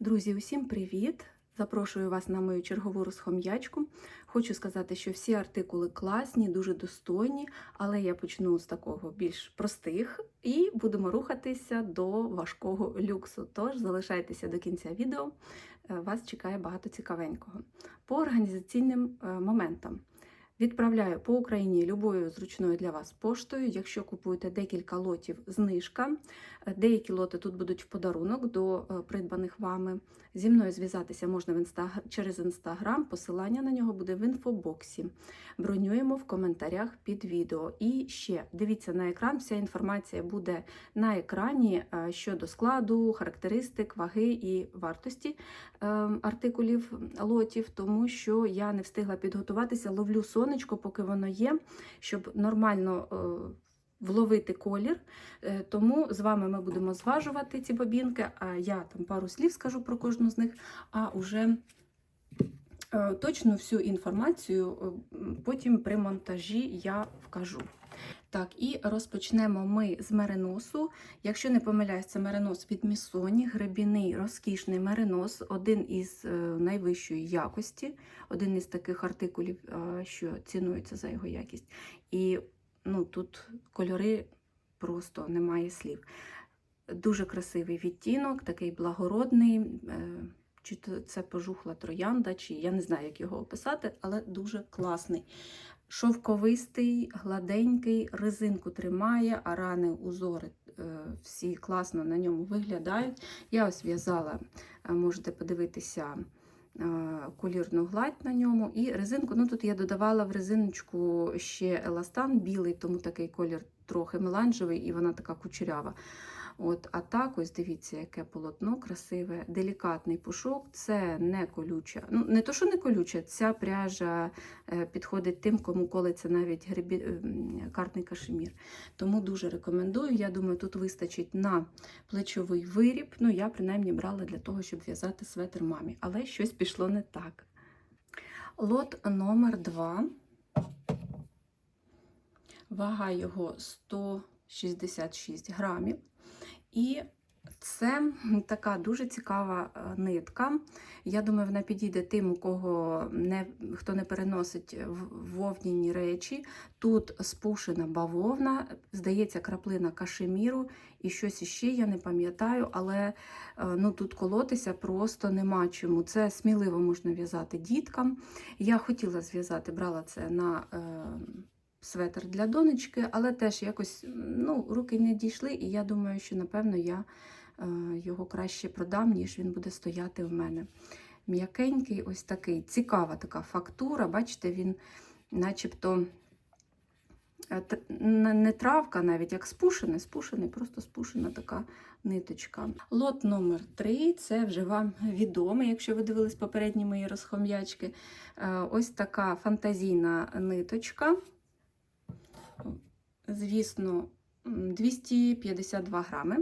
Друзі, усім привіт! Запрошую вас на мою чергову розхом'ячку. Хочу сказати, що всі артикули класні, дуже достойні, але я почну з такого більш простих і будемо рухатися до важкого люксу. Тож залишайтеся до кінця відео, е, вас чекає багато цікавенького. По організаційним е, моментам. Відправляю по Україні любою зручною для вас поштою. Якщо купуєте декілька лотів, знижка. Е, Деякі лоти тут будуть в подарунок до е, придбаних вами. Зі мною зв'язатися можна в інстаг... через інстаграм. Посилання на нього буде в інфобоксі. Бронюємо в коментарях під відео. І ще дивіться на екран. Вся інформація буде на екрані е, щодо складу, характеристик, ваги і вартості е, артикулів лотів, тому що я не встигла підготуватися. Ловлю сонечко, поки воно є, щоб нормально. е, Вловити колір, Е, тому з вами ми будемо зважувати ці бобінки, а я там пару слів скажу про кожну з них, а уже точну всю інформацію е, потім при монтажі я вкажу. Так, і розпочнемо ми з мериносу. Якщо не помиляюсь, це меринос від Місоні, гребіний розкішний меринос, один із е, найвищої якості, один із таких артикулів, е, що цінується за його якість. І ну, тут кольори просто немає слів. Дуже красивий відтінок, такий благородний. Чи це пожухла троянда, чи я не знаю, як його описати, але дуже класний. Шовковистий, гладенький, резинку тримає, а рани, узори е, всі класно на ньому виглядають. Я ось в'язала, е, можете подивитися е, колірну гладь на ньому. І резинку, ну тут я додавала в резиночку ще еластан білий, тому такий колір трохи меланжевий, і вона така кучерява. От, а так, ось дивіться, яке полотно красиве, делікатний пушок, це не колюча. Ну, не то, що не колюча, ця пряжа е, підходить тим, кому колиться навіть грибі... ем, картний кашемір. Тому дуже рекомендую. Я думаю, тут вистачить на плечовий виріб. Ну, я принаймні брала для того, щоб в'язати светр мамі, але щось пішло не так. Лот номер 2. Вага його 166 грамів. І це така дуже цікава е, нитка. Я думаю, вона підійде тим, у кого не, хто не переносить вовняні речі. Тут спушена бавовна, здається, краплина кашеміру і щось іще, я не пам'ятаю, але е, ну, тут колотися просто нема чому. Це сміливо можна в'язати діткам. Я хотіла зв'язати, брала це на. Е, Светр для донечки, але теж якось ну, руки не дійшли, і я думаю, що напевно я е, його краще продам, ніж він буде стояти в мене. М'якенький, ось такий, цікава така фактура. Бачите, він начебто е, не травка, навіть як спушений, спушений, просто спушена така ниточка. Лот номер 3 це вже вам відомий, якщо ви дивились попередні мої розхом'ячки. Е, Ось така фантазійна ниточка. Звісно, 252 грами.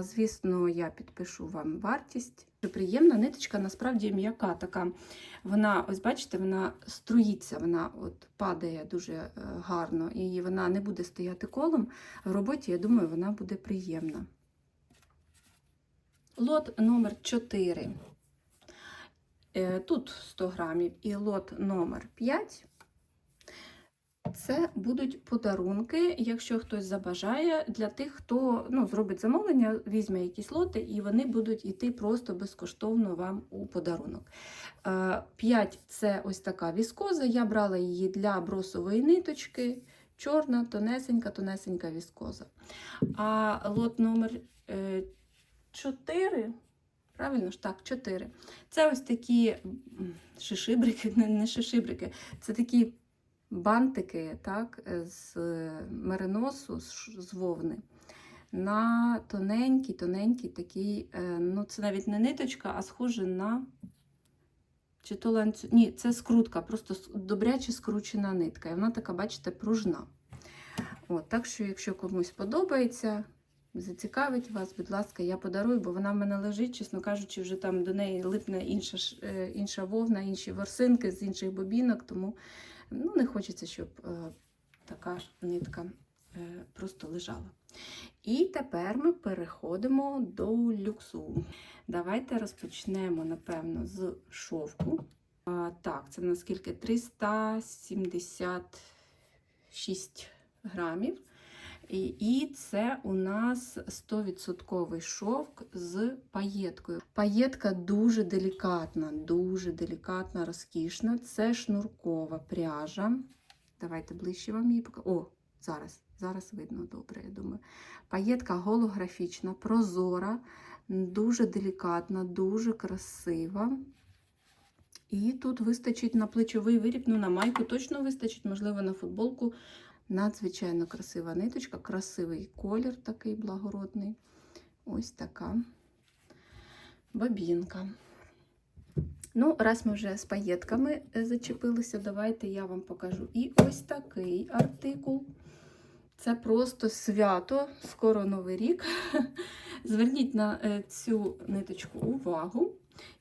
Звісно, я підпишу вам вартість. Приємна ниточка, насправді м'яка така. Вона, ось бачите, вона струїться, вона от падає дуже е, гарно, і вона не буде стояти колом. В роботі, я думаю, вона буде приємна. Лот номер 4. Е, Тут 100 грамів і лот номер 5. Це будуть подарунки, якщо хтось забажає, для тих, хто ну, зробить замовлення, візьме якісь лоти, і вони будуть йти просто безкоштовно вам у подарунок. 5 це ось така віскоза. Я брала її для бросової ниточки. Чорна, тонесенька, тонесенька віскоза. А лот номер 4. Правильно ж так, 4. Це ось такі шишибрики, не шишибрики, це такі бантики так, з мериносу, з вовни. На тоненький, тоненький такий, е, ну це навіть не ниточка, а схоже на. Чи то ланцю... Ні, це скрутка, просто добряче скручена нитка. І вона така, бачите, пружна. От, так що, якщо комусь подобається, зацікавить вас, будь ласка, я подарую, бо вона в мене лежить, чесно кажучи, вже там до неї липне інша, е, інша вовна, інші ворсинки з інших бобінок, тому ну, не хочеться, щоб е, така нитка е, просто лежала. І тепер ми переходимо до люксу. Давайте розпочнемо, напевно, з шовку. А, так, це наскільки 376 грамів. І, це у нас 100% шовк з паєткою. Паєтка дуже делікатна, дуже делікатна, розкішна. Це шнуркова пряжа. Давайте ближче вам її покажу. О, зараз, зараз видно добре, я думаю. Паєтка голографічна, прозора, дуже делікатна, дуже красива. І тут вистачить на плечовий виріб, ну на майку точно вистачить, можливо, на футболку. Надзвичайно красива ниточка, красивий колір такий благородний. Ось така бабінка. Ну, раз ми вже з паєтками е, зачепилися, давайте я вам покажу і ось такий артикул. Це просто свято, скоро Новий рік. Зверніть на е, цю ниточку увагу.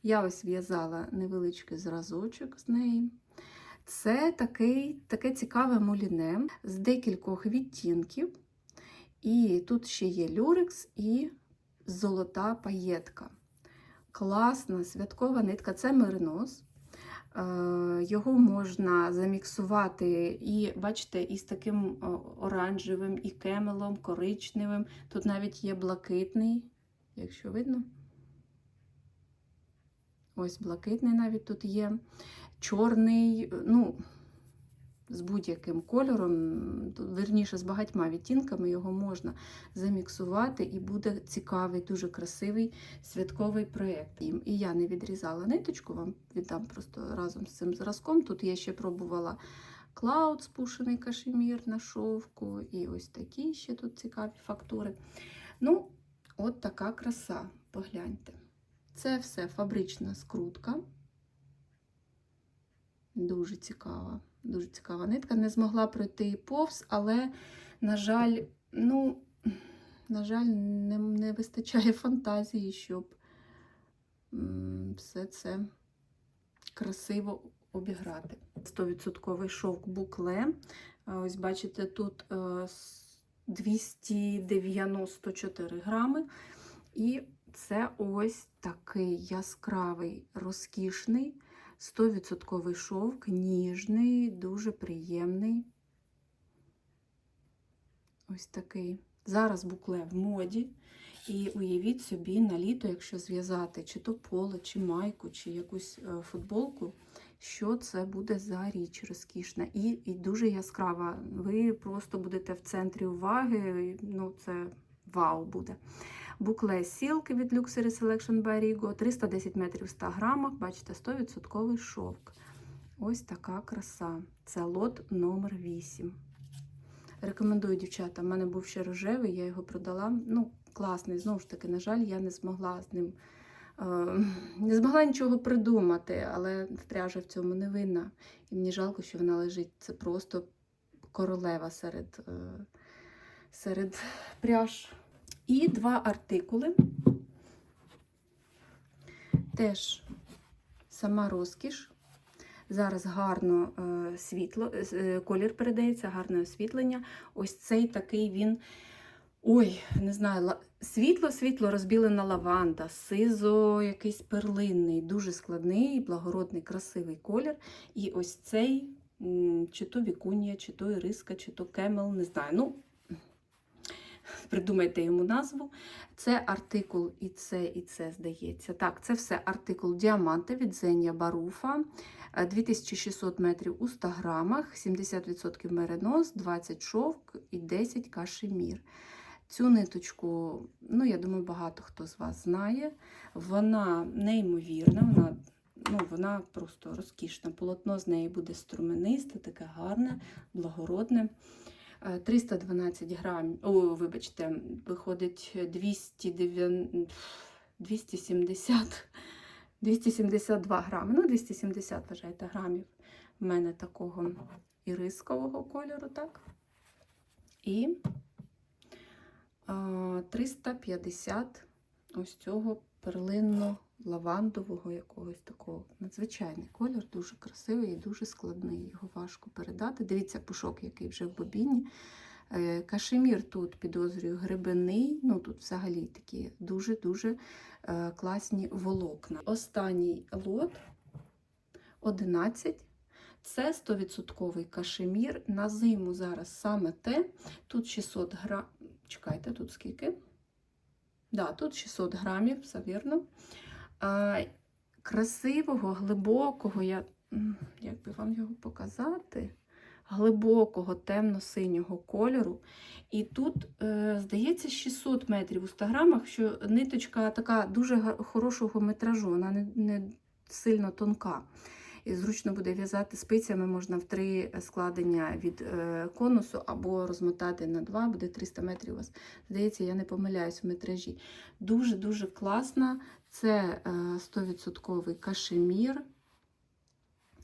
Я ось в'язала невеличкий зразочок з неї. Це такий, таке цікаве муліне з декількох відтінків. І тут ще є люрекс і золота паєтка. Класна святкова нитка це меринос. Е, Його можна заміксувати і, бачите, із таким оранжевим, і кемелом, коричневим. Тут навіть є блакитний, якщо видно. Ось блакитний навіть тут є. Чорний, ну, з будь-яким кольором, верніше, з багатьма відтінками його можна заміксувати, і буде цікавий, дуже красивий святковий проєкт. І я не відрізала ниточку, вам віддам просто разом з цим зразком. Тут я ще пробувала клауд, спушений кашемір на шовку, і ось такі ще тут цікаві фактури. Ну, от така краса, погляньте. Це все фабрична скрутка. Дуже цікава, дуже цікава нитка. Не змогла пройти повз, але, на жаль, ну, на жаль, не, не вистачає фантазії, щоб все це красиво обіграти. 100% шовк букле. Ось бачите, тут 294 грами. І це ось такий яскравий, розкішний. 100% шовк, ніжний, дуже приємний. Ось такий. Зараз букле в моді. І уявіть собі на літо, якщо зв'язати чи то поло, чи майку, чи якусь футболку, що це буде за річ розкішна і і дуже яскрава. Ви просто будете в центрі уваги, ну це вау буде. Букле сілки від Luxury Selection by Rigo, 310 метрів в 100 грамах, бачите, 100% шовк. Ось така краса. Це лот номер 8. Рекомендую, дівчата. У мене був ще рожевий, я його продала. Ну, класний, знову ж таки, на жаль, я не змогла з ним. Не змогла нічого придумати, але пряжа в цьому не винна. І мені жалко, що вона лежить. Це просто королева серед, серед пряж. І два артикули. Теж сама розкіш. Зараз гарно е, світло, е, колір передається, гарне освітлення. Ось цей такий він. Ой, не знаю, світло-світло розбілена лаванда, сизо якийсь перлинний, дуже складний, благородний, красивий колір. І ось цей, чи то вікунія, чи то іриска, чи то кемел, не знаю. ну, Придумайте йому назву. Це артикул і це, і це, здається. Так, це все артикул діаманти від Зенія Баруфа. 2600 метрів у 100 грамах, 70% меринос, 20 шовк і 10 кашемір. Цю ниточку, ну, я думаю, багато хто з вас знає. Вона неймовірна, вона ну, вона просто розкішна. Полотно з неї буде струменисте, таке гарне, благородне. 312 грамів, о, вибачте, виходить 209, 270, 272 грами. Ну, 270, вважайте, грамів в мене такого ірискового кольору, так? І 350 ось цього перлинно-лавандового якогось такого. Надзвичайний колір, дуже красивий і дуже складний. Його важко передати. Дивіться, пушок, який вже в бобіні. Е, Кашемір тут підозрюю грибиний, ну тут взагалі такі дуже-дуже е, класні волокна. Останній лот 11. Це 100% кашемір. На зиму зараз саме те. Тут 600 грам. Чекайте, тут скільки? Да, тут 600 грамів, все вірно. Красивого, глибокого, я, як би вам його показати? Глибокого темно-синього кольору. І тут, е, здається, 600 метрів у 100 грамах, що ниточка така дуже хорошого метражу, вона не, не сильно тонка. І зручно буде в'язати спицями, можна в три складення від е, конусу або розмотати на два, буде 300 метрів у вас. Здається, я не помиляюсь в метражі. Дуже-дуже класна. Це е, 100% кашемір.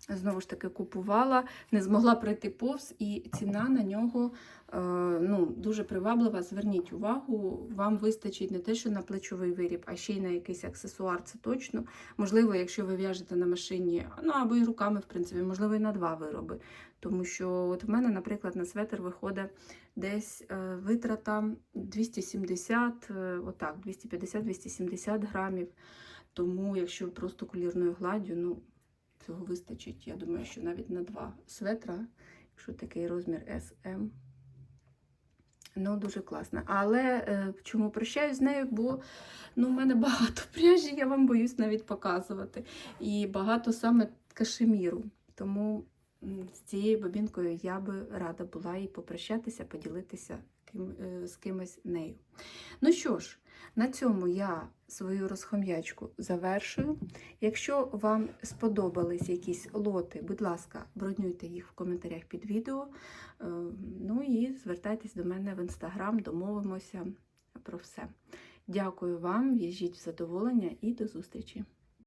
Знову ж таки, купувала, не змогла пройти повз, і ціна на нього е, ну, дуже приваблива. Зверніть увагу, вам вистачить не те, що на плечовий виріб, а ще й на якийсь аксесуар, це точно. Можливо, якщо ви в'яжете на машині, ну або і руками, в принципі, можливо, і на два вироби. Тому що от в мене, наприклад, на светр виходить десь е, витрата 270, е, отак, 250-270 грамів. Тому, якщо просто кулірною гладдю, ну, цього вистачить, я думаю, що навіть на два светра, якщо такий розмір SM. Ну, дуже класно. Але е, чому прощаюсь з нею? Бо ну, в мене багато пряжі, я вам боюсь навіть показувати. І багато саме кашеміру. Тому з цією бобінкою я би рада була і попрощатися, поділитися ким, е, з кимось нею. Ну що ж, на цьому я свою розхом'ячку завершую. Якщо вам сподобались якісь лоти, будь ласка, бронюйте їх в коментарях під відео. Е, Ну і звертайтесь до мене в інстаграм, домовимося про все. Дякую вам, в'їжджіть в задоволення і до зустрічі!